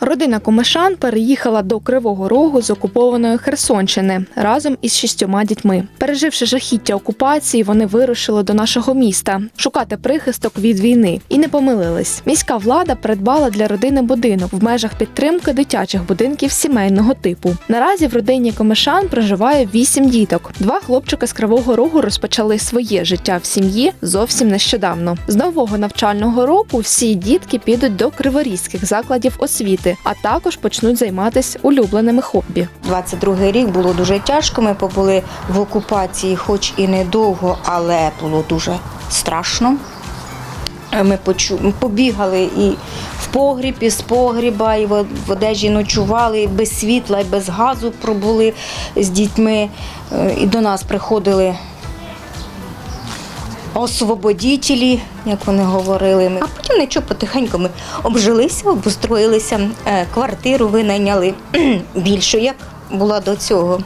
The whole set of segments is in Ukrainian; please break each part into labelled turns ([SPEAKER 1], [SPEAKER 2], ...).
[SPEAKER 1] Родина Комишан переїхала до Кривого Рогу з окупованої Херсонщини разом із шістьома дітьми. Переживши жахіття окупації, вони вирушили до нашого міста шукати прихисток від війни і не помилились. Міська влада придбала для родини будинок в межах підтримки дитячих будинків сімейного типу. Наразі в родині Комишан проживає вісім діток. Два хлопчики з Кривого Рогу розпочали своє життя в сім'ї зовсім нещодавно. З нового навчального року всі дітки підуть до криворізьких закладів освіти, а також почнуть займатися улюбленими хобі.
[SPEAKER 2] 22 рік було дуже тяжко. Ми побули в окупації, хоч і недовго, але було дуже страшно. Ми побігали і в погріб, і з погріба, і в в одежі ночували, і без світла, і без газу пробули з дітьми. Е, І до нас приходили освободітелі, як вони говорили. А потім нічого потихеньку ми обжилися, обустроїлися, е, квартиру винайняли більшу, як була до цього.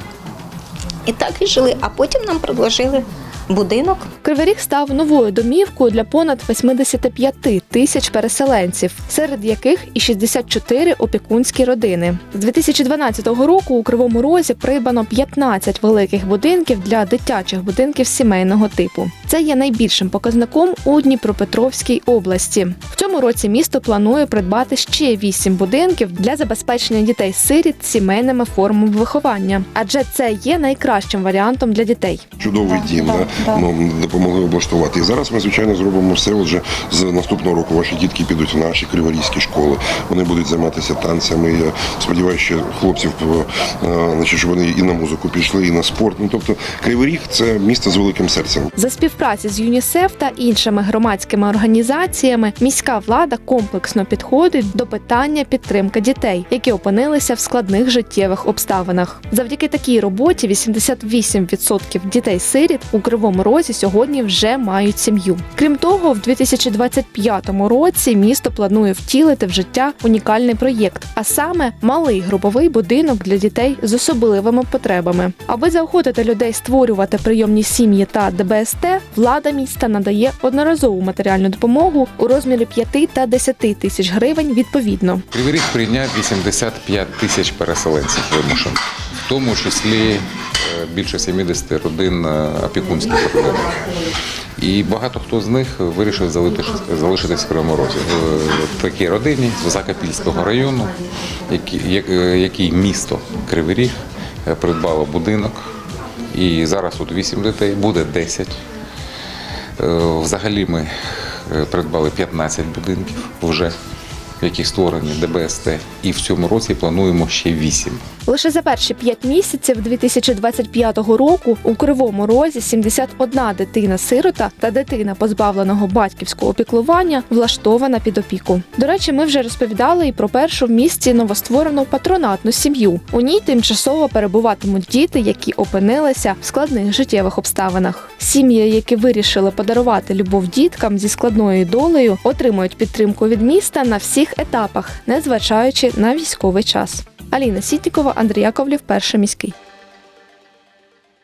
[SPEAKER 2] І так і жили. А потім нам предложили будинок.
[SPEAKER 1] Кривий Ріг став новою домівкою для понад 85 тисяч переселенців, серед яких і 64 опікунські родини. З 2012 року у Кривому Розі придбано 15 великих будинків для дитячих будинків сімейного типу. Це є найбільшим показником у Дніпропетровській області. В цьому році місто планує придбати ще 8 будинків для забезпечення дітей-сиріт сімейними формами виховання, адже це є найкращим варіантом для дітей.
[SPEAKER 3] Чудовий дім, да,
[SPEAKER 2] да.
[SPEAKER 3] Ми допомогли облаштувати. І зараз ми, звичайно, зробимо все. Отже, з наступного року ваші дітки підуть в наші криворізькі школи. Вони будуть займатися танцями. Я сподіваюся, що хлопців, е, значить, що вони і на музику пішли, і на спорт. Ну тобто, Кривий Ріг – це місто з великим серцем.
[SPEAKER 1] За співпраці з ЮНІСЕФ та іншими громадськими організаціями міська влада комплексно підходить до питання підтримки дітей, які опинилися в складних життєвих обставинах. Завдяки такій роботі 88% дітей-сиріт у кривому розі сьогодні вже мають сім'ю. Крім того, в 2025 році місто планує втілити в життя унікальний проєкт, а саме малий груповий будинок для дітей з особливими потребами. Аби заохотити людей створювати прийомні сім'ї та ДБСТ, влада міста надає одноразову матеріальну допомогу у розмірі 5 та 10 тисяч гривень відповідно.
[SPEAKER 4] Кривий Ріг прийняв 85 тисяч переселенців вимушених, в тому числі більше 70 родин е, опікунських родин. І багато хто з них вирішив залишитись, в Кривому Розі. В такій родині з Закапільського району, який, е, який місто Кривий Ріг е, придбало будинок. І зараз тут 8 дітей, буде 10. Е, Взагалі ми е, придбали 15 будинків вже, які створені ДБСТ, і в цьому році плануємо ще 8.
[SPEAKER 1] Лише за перші п'ять місяців 2025 року у Кривому Розі 71 дитина-сирота та дитина позбавленого батьківського опіклування влаштована під опіку. До речі, ми вже розповідали і про першу в місті новостворену патронатну сім'ю. У ній тимчасово перебуватимуть діти, які опинилися в складних життєвих обставинах. Сім'ї, які вирішили подарувати любов діткам зі складною долею, отримують підтримку від міста на всіх етапах, незважаючи на військовий час. Аліна Сітнікова, Андрій Яковлів, перший міський.